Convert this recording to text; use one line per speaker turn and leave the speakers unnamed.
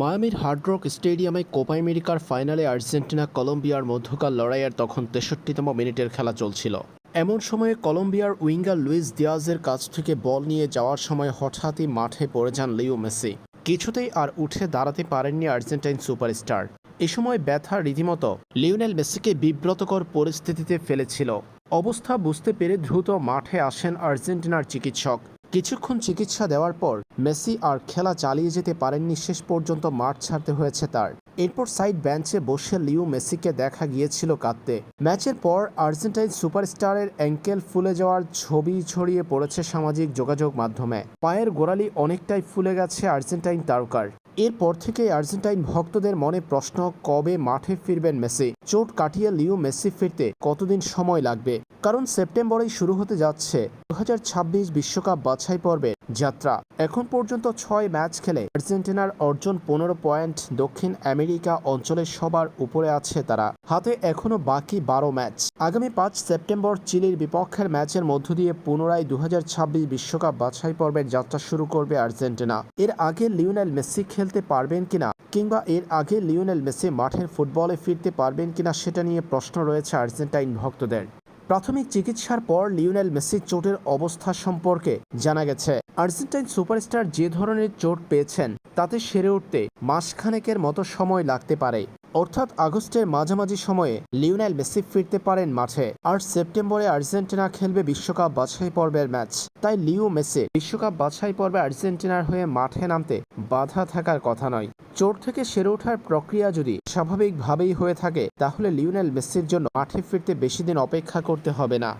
মায়ামির Hard Rock স্টেডিয়ামে Copa আমেরিকার ফাইনালে আর্জেন্টিনা, কলম্বিয়ার মধ্যকার লড়াইয়ের তখন তেষট্টিতম মিনিটের খেলা চলছিল। এমন সময়ে কলম্বিয়ার উইঙ্গার লুইস দিয়াজের কাছ থেকে বল নিয়ে যাওয়ার সময় হঠাৎই মাঠে পড়ে যান লিও মেসি। কিছুতেই আর উঠে দাঁড়াতে পারেননি আর্জেন্টাইন সুপারস্টার। এ সময় ব্যথা রীতিমতো লিওনেল মেসিকে বিব্রতকর পরিস্থিতিতে ফেলেছিল। অবস্থা বুঝতে পেরে দ্রুত মাঠে আসেন আর্জেন্টিনার চিকিৎসক। কিছুক্ষণ চিকিৎসা দেওয়ার পর মেসি আর খেলা চালিয়ে যেতে পারেননি শেষ পর্যন্ত মাঠ ছাড়তে হয়েছে তার। এরপর সাইড বেঞ্চে বসে লিও মেসিকে দেখা গিয়েছিল কাঁদতে। ম্যাচের পর আর্জেন্টাইন সুপারস্টারের অ্যাঙ্কেল ফুলে যাওয়ার ছবি ছড়িয়ে পড়েছে সামাজিক যোগাযোগ মাধ্যমে। পায়ের গোড়ালি অনেকটাই ফুলে গেছে আর্জেন্টাইন তারকার। এরপর থেকে আর্জেন্টাইন ভক্তদের মনে প্রশ্ন, কবে মাঠে ফিরবেন মেসি? চোট কাটিয়ে লিও মেসি ফিরতে কতদিন সময় লাগবে? কারণ সেপ্টেম্বরেই শুরু হতে যাচ্ছে। দু বিশ্বকাপ বাছাই পর্বের যাত্রা। এখন পর্যন্ত ছয় ম্যাচ খেলে আর্জেন্টিনার অর্জন পনেরো পয়েন্ট, দক্ষিণ আমেরিকা অঞ্চলের সবার উপরে আছে তারা। হাতে এখনও বাকি বারো ম্যাচ। আগামী পাঁচ সেপ্টেম্বর চিলির বিপক্ষের ম্যাচের মধ্য দিয়ে পুনরায় দু হাজার বিশ্বকাপ বাছাই পর্বের যাত্রা শুরু করবে আর্জেন্টিনা। এর আগে লিওনেল মেসি খেলতে পারবেন কিনা কিংবা এর আগে লিওনেল মেসি মাঠের ফুটবলে ফিরতে পারবেন কিনা সেটা নিয়ে প্রশ্ন রয়েছে আর্জেন্টাইন ভক্তদের। প্রাথমিক চিকিৎসার পর লিওনেল মেসির চোটের অবস্থা সম্পর্কে জানা গেছে। আর্জেন্টাইন সুপারস্টার যে ধরনের চোট পেয়েছেন, তাতে সেরে উঠতে মাসখানেকের মতো সময় লাগতে পারে। অর্থাৎ আগস্টের মাঝামাঝি সময়ে লিওনেল মেসি ফিরতে পারেন মাঠে। আর সেপ্টেম্বরে আর্জেন্টিনা খেলবে বিশ্বকাপ বাছাই পর্বের ম্যাচ। তাই লিও মেসি বিশ্বকাপ বাছাই পর্বে আর্জেন্টিনার হয়ে মাঠে নামতে বাধা থাকার কথা নয়। চোট থেকে সেরে ওঠার প্রক্রিয়া যদি স্বাভাবিকভাবেই হয়ে থাকে, তাহলে লিওনেল মেসির জন্য মাঠে ফিরতে বেশি দিন অপেক্ষা করতে হবে না।